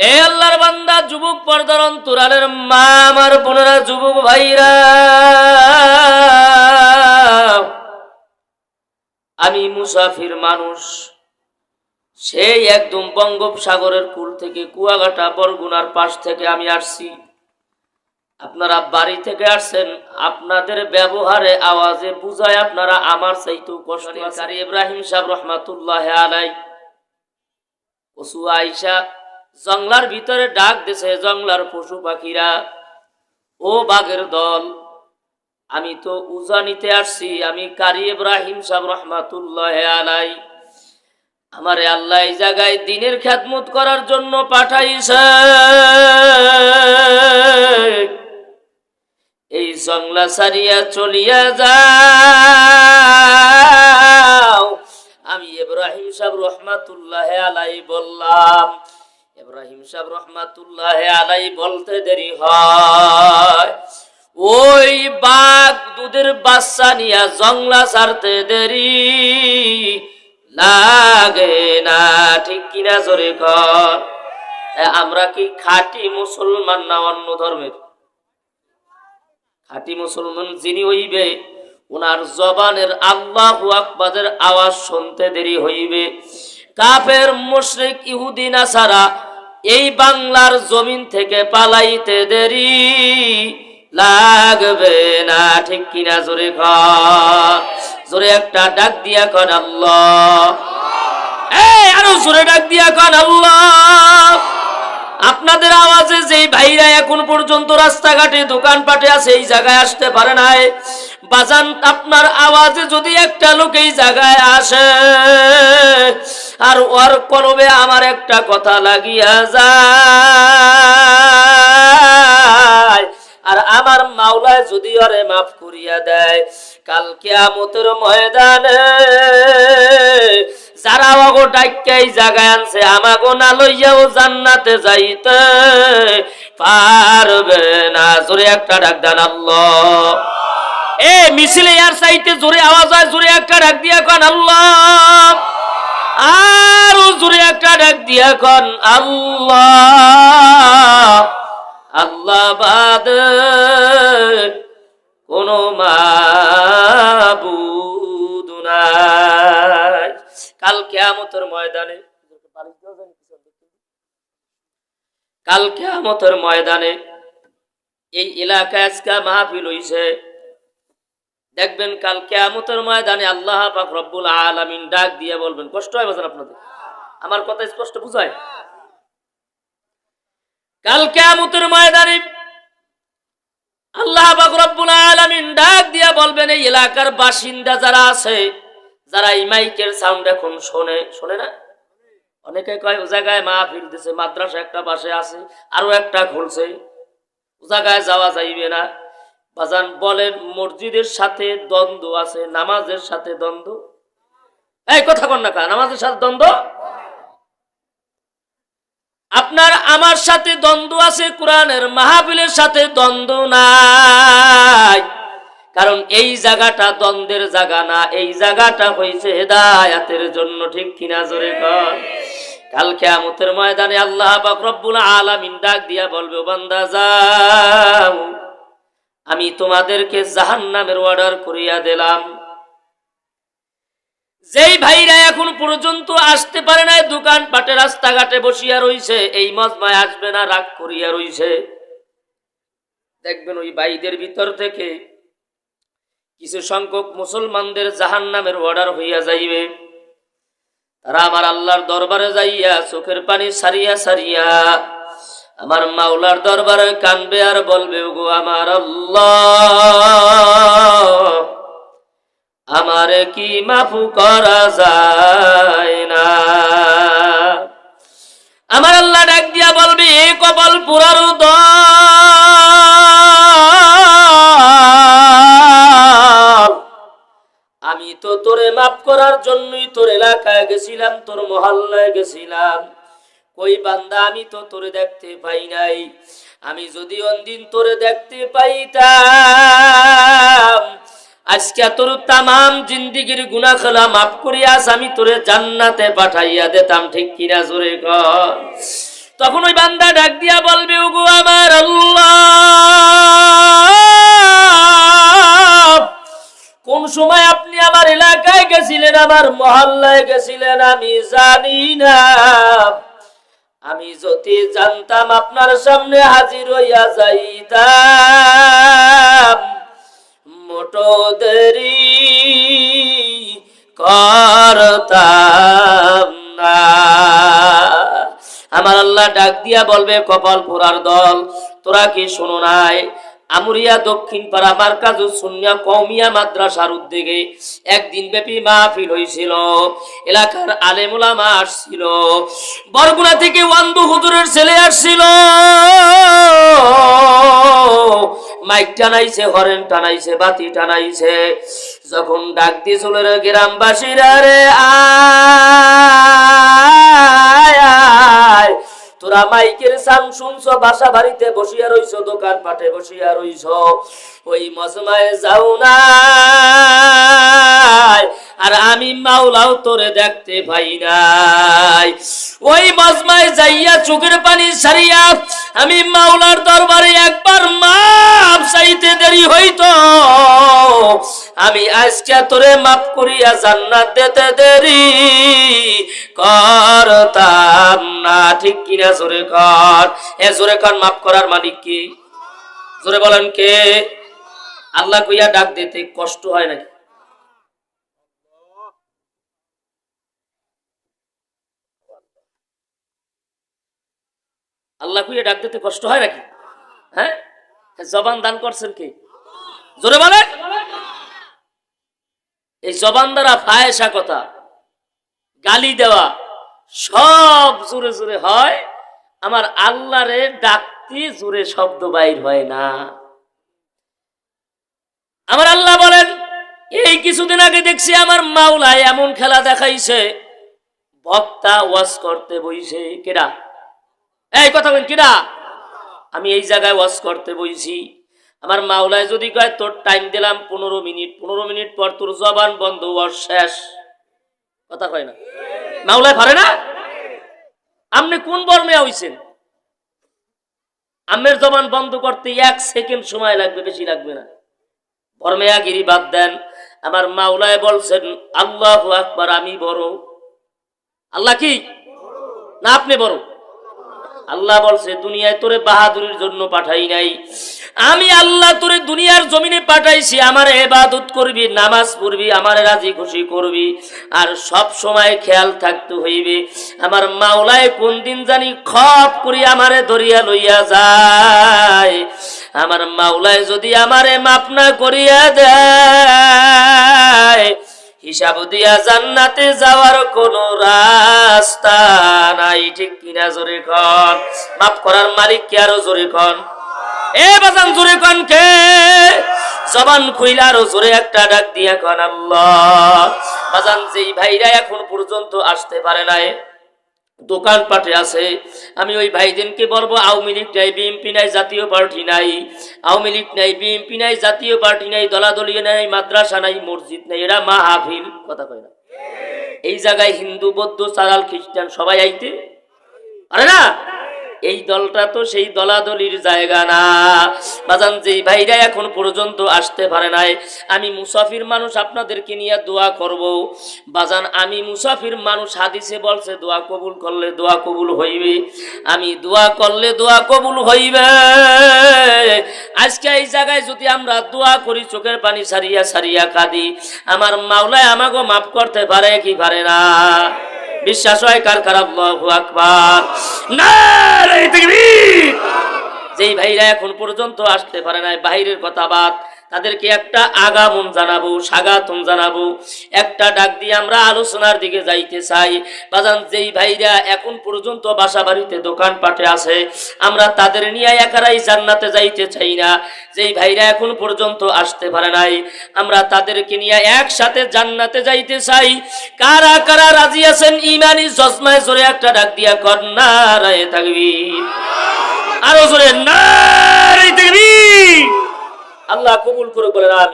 এ আল্লাহর বান্দা, যুবক পর্দার অন্তরালের মা, আমার যুবক ভাইরা। আমি মুসাফির মানুষ। সেই একদম বঙ্গোপসাগরের কুল থেকে কুয়াকাটা বরগুনার পাশ থেকে আমি আসছি। আপনারা বাড়ি থেকে আসছেন, আপনাদের ব্যবহারে, আওয়াজে বুঝায় আপনারা আমার চাইতেও কষ্ট ইব্রাহিম সাহেব রহমাতুল্লাহ আলাই পশু আইসা জংলার ভিতরে ডাক দিছে, জংলার পশু পাখিরা, ও বাঘের দল, আমি তো উজা নিতে আসছি, আমি কারি ইব্রাহিম সাহেব রহমাতুল্লাহ আলাই। আমারে আল্লাহ এই জায়গায় দিনের খ্যাতমত করার জন্য পাঠাইছে। এই জংলা সারিয়া চলিয়া যাও। আমি ইব্রাহিম সাহেব রহমাতুল্লাহ আলাই বললাম ইব্রাহিম সাহেব রহমাতুল্লাহ আলাই বলতে দেরি হয়। ওই বাঘ দুধের বাচ্চা নিয়া জংলা ছাড়তে দেরি লাগে না, ঠিক কিনা জোরে আমরা কি খাঁটি মুসলমান না অন্য ধর্মের? খাঁটি মুসলমান যিনি হইবে ওনার জবানের আল্লাহ আকবাদের আওয়াজ শুনতে দেরি হইবে। কাপের মুশরিক, ইহুদি, নাসারা এই বাংলার জমিন থেকে পালাইতে দেরি লাগবে না, ঠিক কিনা জোরে জোরে একটা ডাক দিয়া কন আরও জোরে ডাক দিয়া কন আপনাদের আওয়াজে যেই ভাইরা এখন পর্যন্ত রাস্তাঘাটে, দোকানপাটে আছে, এই জায়গায় আসতে পারে নাই। বাজান, আপনার আওয়াজে যদি একটা লোক এই জায়গায় আসে আর ওর কলবে আমার একটা কথা লাগিয়া যায়। আর আমার মাওলায় যদি ওরে মাফ করিয়া দেয় কালকে আমতের ময়দানে যারা অগো ডাক্কাই জায়গায় আনছে, আমাগো না লইয়াও জান্নাতে যাইতে পারবে না। জোরে একটা ডাক দেন আল্লাহ। এ মিছিলে আর সাইতে জোরে আওয়াজ হয়, জোরে একটা ডাক দিয়া কন আল্লাহ। আর জোরে একটা ডাক দিয়া কন, আল্লাহ আল্লাহ বাদ, কোন মাবুদ কাল কেয়ামতের ময়দানে, কাল কেয়ামতের ময়দানে এই এলাকায় আজকে মাহফিল হইছে। দেখবেন কাল কেয়ামতের ময়দানে আল্লাহ রব্বুল আলামিন ডাক দিয়ে বলবেন, কষ্ট হয় বাজার আপনাদের? আমার কথা স্পষ্ট বুঝায়? কাল কেয়ামতের ময়দানে আল্লাহ রব্বুল আলামিন ডাক দিয়ে বলবেন, এই এলাকার বাসিন্দা যারা আছে, যারা এই মাইকের সাউন্ড এখন শোনে শোনে না? অনেকে কয়, ও জায়গায় মাহফিল দিছে, মাদ্রাসা একটা পাশে আছে, আরও একটা খুলছে। ও জায়গায় যাওয়া যাইবে না। বাজান বলেন, মসজিদের সাথে দ্বন্দ্ব আছে, নামাজের সাথে দ্বন্দ্ব। এই কথা কন না নামাজের সাথে দ্বন্দ্ব? আপনার আমার সাথে দ্বন্দ্ব আছে, কোরআনের মাহাবিলের সাথে দ্বন্দ্ব নাই। কারণ এই জায়গাটা দ্বন্দ্বের জায়গা না, এই জায়গাটা হয়েছে হেদায়াতের জন্য, ঠিক কিনা জোরে কর কাল কেয়ামতের ময়দানে আল্লাহ পাক রব্বুল আলামিন ডাক দিয়া বলবে, "ও বান্দা, যাও। আমি তোমাদেরকে জাহান্নামের অর্ডার করিয়া দিলাম। যেই ভাইরা এখন পর্যন্ত আসতে পারে নাই দোকান পাটে রাস্তাঘাটে বসিয়া রইছে, এই মজমায় আসবে না, রাগ করিয়া রইছে। দেখবেন ওই ভাইদের ভিতর থেকে কিছু সংখ্যক মুসলমানদের জাহান নামের অর্ডার হইয়া যাইবে। তারা আমার আল্লাহর দরবারে যাইয়া চোখের পানি সারিয়া সারিয়া আমার মাওলার দরবারে কানবে আর বলবে গো আমার আল্লাহ, আমারে কি মাফু করা যায় না? আমার আল্লাহ ডাক দিয়া বলবে, এ কপাল পুরার আমি তো তোরে মাফ করার জন্যই তোর এলাকায় গেছিলাম, তোর মহল্লায় গেছিলাম। কই বান্দা, আমি তো তোরে দেখতে পাই নাই। আমি যদি অন্দিন তোরে দেখতে পাইতাম, আজকে তোর তামাম জিন্দিগির গুনাহ খেলা মাফ করিয়াস আমি তোরে জান্নাতে পাঠাইয়া দিতাম, ঠিক কিনা জোরে কর তখন ওই বান্দা ডাক দিয়া বলবে, ওগো আমার আল্লাহ, কোন সময় আপনি আমার এলাকায় গেছিলেন, আমার মহল্লায় গেছিলেন, আমি জানি না। আমি যদি জানতাম আপনার সামনে হাজির হইয়া যাইতাম। মোটো দেরি করতাম না। আমার আল্লাহ ডাক দিয়া বলবে, কপাল ফোরার দল, তোরা কি শুনো নাই? আমুরিয়া দক্ষিণ পাড়া মার্কাজু সুনিয়া কৌমিয়া মাদ্রাসার উদ্যোগে একদিন ব্যাপী মাহফিল হয়েছিল এলাকার আলেমুলামা আসছিল। বরগুনা থেকে ওয়ান্দু হুজুরের ছেলে আসছিল। মাইক টানাইছে, হরেন টানাইছে, বাতি টানাইছে। যখন ডাক দিয়ে চলে রে গ্রামবাসীরা রে আয় তোরা মাইকের সাম শুনছ বাসা বাড়িতে বসিয়া রইছ, দোকান পাটে বসিয়া রইছ। ওই মজমায় যাও না আর আমি মাওলাও তোরে দেখতে পাই নাই। ওই মজমায় যাইয়া চোখের পানি সারিয়া আমি মাওলার দরবারে একবার মাপ চাইতে দেরি হইতো। আমি আজকে তোরে মাপ করিয়া জান্নাত দিতে দেরি করতাম। না ঠিক কিনা জোরে কর এ জোরে কর মাপ করার মালিক কি? জোরে বলেন কে? আল্লাহ কইয়া ডাক দিতে কষ্ট হয় নাকি? আল্লাহ কইয়া ডাক দিতে কষ্ট হয় নাকি? হ্যাঁ? জবান দান করছেন কে? জোরে বলেন! এই জবান দ্বারা ফায়সা কথা, গালি দেওয়া সব জোরে জোরে হয়। আমার আল্লাহরে ডাকতে জোরে শব্দ বাইর হয় না। আমার আল্লাহ বলেন, এই কিছুদিন আগে দেখছি আমার মাওলায় এমন খেলা দেখাইছে। বক্তা ওয়াজ করতে বইছে। কেডা? এই কথা বলেন, কেডা? আমি এই জায়গায় ওয়াজ করতে বইছি। আমার মাওলায় যদি কয়, তোর টাইম দিলাম পনেরো মিনিট পনেরো মিনিট পর তোর জবান বন্ধ ওয়াজ শেষ। কথা কয় না। মাওলায় পারে না? আপনি কোন বর্মে হইছেন আমের জবান বন্ধ করতে এক সেকেন্ড সময় লাগবে, বেশি লাগবে না। বর্মেয়াগিরি বাদ দেন, আমার মাওলায় বলছেন, আল্লাহ আকবার, আমি বড়। আল্লাহ কি? না, আপনি বড়। আল্লাহ বলছে, দুনিয়ায় তোরে বাহাদুরির জন্য পাঠাই নাই। আমি আল্লাহ তোরে দুনিয়ার জমিনে পাঠাইছি, আমার এবাদত করবি, নামাজ পড়বি, আমার রাজি খুশি করবি, আর সব সময় খেয়াল থাকতে হইবে, আমার মাওলায় কোন দিন জানি খপ করি আমারে ধরিয়া লইয়া যায়, আমার মাওলায় যদি আমারে মাপ না করিয়া দেয়, হিসাব দিয়া জান্নাতে যাওয়ার কোন রাস্তা নাই, ঠিক কিনা জোরে কন, মাফ করার মালিক কে আরও জোরে কন? এ বাজান জোরে কন কে? জবান খুইলা আরও জোরে একটা ডাক দিয়া কন আল্লাহ। বাজান যেই ভাইরা এখন পর্যন্ত আসতে পারে নাই, দোকান পাটে আছে, আমি ওই ভাইদেরকে বলব, আওয়ামী লীগ নাই, বিএনপি নাই, জাতীয় পার্টি নাই, আওয়ামী লীগ নাই, বিএনপি নাই, জাতীয় পার্টি নাই, দলাদলি নাই, মাদ্রাসা নাই, মসজিদ নাই, এরা মাহফিল, কথা কয় না। এই জায়গায় হিন্দু, বৌদ্ধ সারাল খ্রিস্টান সবাই আইতে আরে না? এই দলটা তো সেই দলাদলির জায়গা না। বাজান যেই ভাইরা এখন পর্যন্ত আসতে পারে নাই। আমি মুসাফির মানুষ আপনাদেরকে নিয়ে দোয়া করব। বাজান, আমি মুসাফির মানুষ হাদিসে বলছে, দোয়া কবুল করলে দোয়া কবুল হইবে। আমি দোয়া করলে দোয়া কবুল হইবে। আজকে এই জায়গায় যদি আমরা দোয়া করি, চোখের পানি সারিয়া সারিয়া কাঁদি, আমার মাওলায় আমাকে মাফ করতে পারে কি পারে না? বিশ্বাস হয় কার খারাপ আকবার। নারে তাকবীর যেই ভাইরা এখন পর্যন্ত আসতে পারে নাই, বাহিরের কথা বাদ তাদেরকে একটা আগামন জানাব, স্বাগতম জানাব। একটা ডাক দিয়ে আমরা আলোচনার দিকে যাইতে চাই। বাজান, যেই ভাইরা এখন পর্যন্ত বাসা বাড়িতে দোকান পাটে আছে, আমরা তাদের নিয়ে একারাই জান্নাতে যাইতে চাই না। যেই ভাইরা এখন পর্যন্ত আসতে পারে নাই, আমরা তাদেরকে নিয়ে একসাথে জান্নাতে যাইতে চাই। কারা কারা রাজি আছেন ইমানি জজমায়? জোরে একটা ডাক দিয়া কন্যা রায় থাকবি আরও জোরে না তাকবীর। আল্লাহ কবুল করে বলেন আমি